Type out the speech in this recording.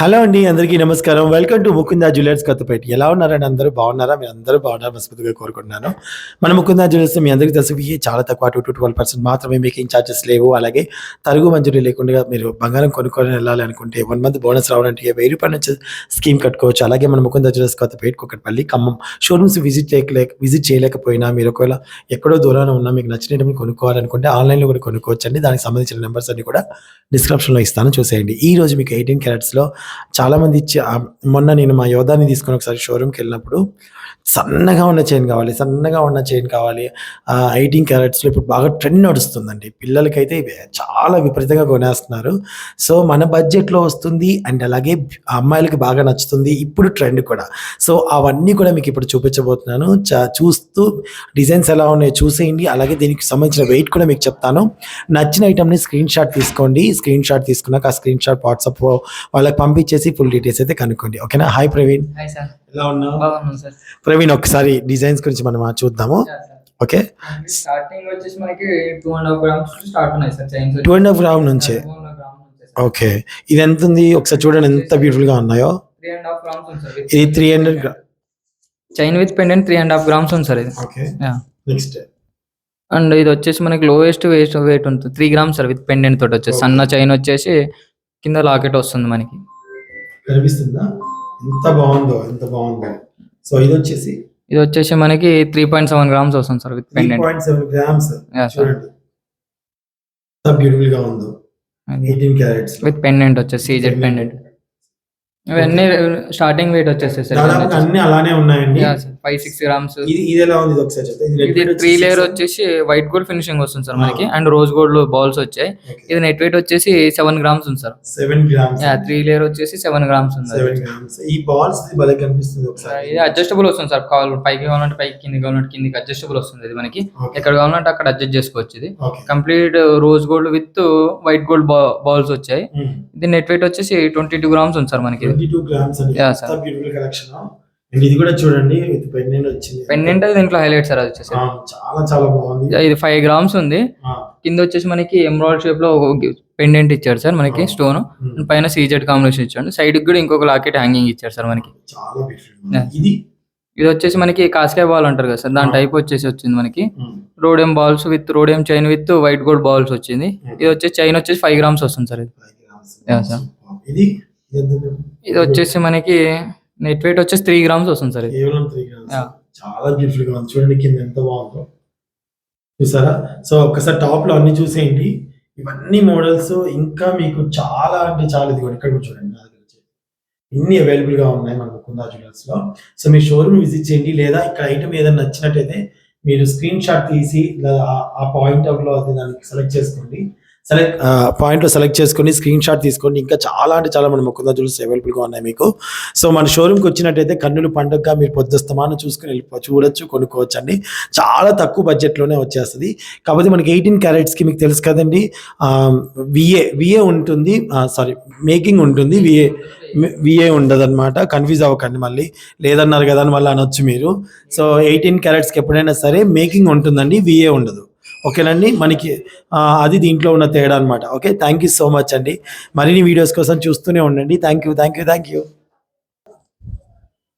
Hello అండి అందరికీ నమస్కారం. Welcome to Mukunda jewellers Kothapeta. ఎలా ఉన్నారండి అందరూ? బాగున్నారా? మీరు అందరూ బాగున్నారా? మనస్ఫూర్తిగా కోరుకుంటున్నాను. మన ముకుందా జ్యువెలర్స్ మీ అందరికీ తెలుసు చాలా తక్కువ టూ టు ట్వెల్వ్ పర్సెంట్ మాత్రమే మేకింగ్ ఛార్జెస్ లేవు. అలాగే తరుగు మంజూరీ లేకుండా మీరు బంగారం కొనుక్కొని వెళ్ళాలి అనుకుంటే వన్ మంత్ బోనస్ రావడానికి వెయ్యి రూపాయల నుంచి స్కీమ్ కట్టుకోవచ్చు. అలాగే మన Mukunda jewellers Kothapet Kukatpally Khammam showrooms visit చేయలేక విజిట్ చేయలేకపోయినా మీరు ఒకవేళ ఎక్కడో దూరాన ఉన్నా మీకు నచ్చినవి కొనుక్కోవాలనుకుంటే ఆన్లైన్లో కూడా కొనుక్కోవచ్చండి. దానికి సంబంధించిన నెంబర్స్ అన్ని కూడా డిస్క్రిప్షన్లో ఇస్తాను. చూసేయండి. ఈ రోజు మీకు ఎయిటీన్ క్యారెట్స్లో చాలామంది ఇచ్చి మొన్న నేను మా యోధాని తీసుకొని ఒకసారి షోరూమ్కి వెళ్ళినప్పుడు సన్నగా ఉన్న చైన్ కావాలి సన్నగా ఉన్న చైన్ కావాలి. ఎయిటీన్ క్యారెట్స్లో ఇప్పుడు బాగా ట్రెండ్ నడుస్తుందండి. పిల్లలకైతే ఇవి చాలా విపరీతంగా కొనేస్తున్నారు. సో మన బడ్జెట్లో వస్తుంది అండ్ అలాగే అమ్మాయిలకి బాగా నచ్చుతుంది ఇప్పుడు ట్రెండ్ కూడా. సో అవన్నీ కూడా మీకు ఇప్పుడు చూపించబోతున్నాను. చూస్తూ డిజైన్స్ ఎలా ఉన్నాయో చూసేయండి. అలాగే దీనికి సంబంధించిన వెయిట్ కూడా మీకు చెప్తాను. నచ్చిన ఐటమ్ని స్క్రీన్ షాట్ తీసుకోండి. స్క్రీన్ షాట్ తీసుకున్నాక ఆ స్క్రీన్ షాట్ వాట్సాప్ వాళ్ళకి పంపించేసి ఫుల్ డీటెయిల్స్ అయితే కనుక్కోండి. ఓకేనా హాయ్ ప్రవీణ్ ఎలా ఉన్నావు? ప్రవీణ్ ఒకసారి డిజైన్స్ గురించి మనం చూద్దాము. ఓకే స్టార్టింగ్ వచ్చేసి మనకి two and half grams start ఉన్నాయి sir chains two and half gram నుంచే? ఓకే ఇది ఎంత ఉంది? ఒకసారి చూడండి ఎంత బ్యూటిఫుల్గా ఉన్నాయో. త్రీ అండ్ హాఫ్ గ్రామ్స్ ఉంది సార్ ఇది three hundred chain with pendant three and half grams ఉంది సార్ ఇది. ఓకే. నెక్స్ట్ అండ్ ఇది వచ్చేసి మనకి లోయెస్ట్ వేస్ట్ వెయిట్ ఉంటుంది. Three grams sir with pendant తోటి వచ్చేసి. సన్న చైన్ వచ్చేసి కింద లాకెట్ వస్తుంది మనకి. కనిపిస్తుందా? ఎంత బాగుందో ఎంత బాగుందో. సో ఇది వచ్చేసి ఇది వచ్చేసి మనకి త్రీ పాయింట్ సెవెన్ గ్రామ్స్ వస్తుంది sir with pendant point seven grams చూడండి. ఎంత బ్యూటిఫుల్గా ఉందో. ఎయిటీన్ క్యారెట్స్ విత్ పెండెంట్ వచ్చేసి సీజెడ్ పెండెంట్ ఇవన్నీ స్టార్టింగ్ వెయిట్ వచ్చేసి దాదాపు సార్. అన్ని అలానే ఉన్నాయండి. ఫైవ్ సిక్స్ గ్రామ్స్ ఇది ఇది ఎలా ఉంది ఇది ఒకసారి ఇది ఇది త్రీ లేయర్ వచ్చేసి వైట్ గోల్డ్ ఫినిషింగ్ వస్తుంది సార్ మనకి. అండ్ రోజ్ గోల్డ్ బాల్స్ వచ్చాయి. ఇది నెట్ వెయిట్ వచ్చేసి సెవెన్ గ్రామ్స్ ఉంది sir. Seven grams three layer వచ్చేసి సెవెన్ గ్రామ్స్ ఉంది సెవెన్ గ్రామ్స్ ఈ బాల్స్ భలే కనిపిస్తుంది ఒకసారి. ఇది అడ్జస్టబుల్ వస్తుంది సార్. కావాలి పైకి కావాలంటే పైకి కింద కావాలంటే కిందికి అడ్జస్టబుల్ వస్తుంది ఇది మనకి. ఎక్కడ కావాలంటే అక్కడ అడ్జస్ట్ చేసుకోవచ్చు ఇది. Complete rose gold with white gold balls వచ్చాయి. ఇది నెట్ వెయిట్ వచ్చేసి ట్వంటీ టూ గ్రామ్స్ ఉంది సార్ మనకి. ట్వంటీ టూ గ్రామ్స్ అండి Yeah, ఎంత sir. బ్యూటిఫుల్ కలెక్షన్ అండ్ ఇది కూడా చూడండి విత్ పెండెంట్ వచ్చింది. పెండెంట్ దీంట్లో హైలైట్ సార్ అది వచ్చేసి. ఆ, చాలా చాలా బాగుంది. ఇది ఫైవ్ గ్రామ్స్ ఉంది. ఆ, కింద వచ్చేసి మనకి ఎమరాల్డ్ షేప్లో పెండెంట్ ఇచ్చారు సార్ మనకి. స్టోన్ ఉమ్, పైన సీజెడ్ కాంబినేషన్ ఇచ్చాడు. సైడ్ కూడా ఇంకొక లాకెట్ హ్యాంగింగ్ ఇచ్చారు సార్ మనకి. చాలా బ్యూటిఫుల్ Yeah. ఇది? ఇది వచ్చేసి మనకి కాస్కాయ బాల్ అంటారు కదా సార్ దాని. టైప్ వచ్చేసి వచ్చింది మనకి. ఉమ్, rhodium balls with rhodium chain with white gold balls వచ్చింది. ఇది వచ్చేసి చైన్ వచ్చేసి ఫైవ్ గ్రామ్స్ వస్తుంది సార్ ఇది. Five grams. Yeah, sir. ఇది? ఇది ఎంత ఉంది? ఇది వచ్చేసి మనకి నెట్ వెయిట్ వచ్చేసి త్రీ గ్రామ్స్ వస్తుంది సార్ ఇది. కేవలం త్రీ గ్రామ్స్. చాలా బ్యూటిఫుల్గా ఉంది. చూడండి కింద ఎంత బాగుందో. చూసారా? సో ఒక్కసారి టాప్లో అన్ని చూసేయండి. ఇవన్నీ మోడల్స్ ఇంకా మీకు చాలా అంటే చాలా ఇది ఇక్కడ కూడా చూడండి నా దగ్గర. ఇన్ని అవైలబుల్గా ఉన్నాయి మన ముకుందా జ్యువెలర్స్లో. సో మీ షోరూమ్ విజిట్ చేయండి. లేదా ఇక్కడ ఐటమ్ ఏదైనా నచ్చినట్టయితే మీరు స్క్రీన్ షాట్ తీసి ఆ- పాయింట్ ఆఫ్లో అది దానికి సెలెక్ట్ చేసుకోండి. సెలెక్ట్ పాయింట్లో సెలెక్ట్ చేసుకొని స్క్రీన్ షాట్ తీసుకోండి. ఇంకా చాలా అంటే చాలా మన ముకుందా జ్యువెలర్స్ అవైలబుల్గా ఉన్నాయి మీకు. సో మన షోరూమ్కి వచ్చినట్టయితే కన్నులు పండుగగా మీరు పొద్దుస్తమానం చూసుకుని వెళ్ళిపో చూడొచ్చు కొనుక్కోవచ్చు అండి చాలా తక్కువ బడ్జెట్లోనే వచ్చేస్తుంది. కాకపోతే మనకి ఎయిటీన్ క్యారెట్స్కి మీకు తెలుసు కదండి. విఏ విఏ ఉంటుంది. సారీ మేకింగ్ ఉంటుంది. విఏ విఏ ఉండదు అనమాట కన్ఫ్యూజ్ అవ్వకండి మళ్ళీ. లేదన్నారు కదా అని మళ్ళీ అనొచ్చు మీరు. సో ఎయిటీన్ క్యారెట్స్కి ఎప్పుడైనా సరే మేకింగ్ ఉంటుందండి. విఏ ఉండదు. ఓకేనండి? మనకి అది దీంట్లో ఉన్న తేడా అనమాట okay? Thank you so much అండి. మరిన్ని వీడియోస్ కోసం చూస్తూనే ఉండండి. Thank you thank you thank you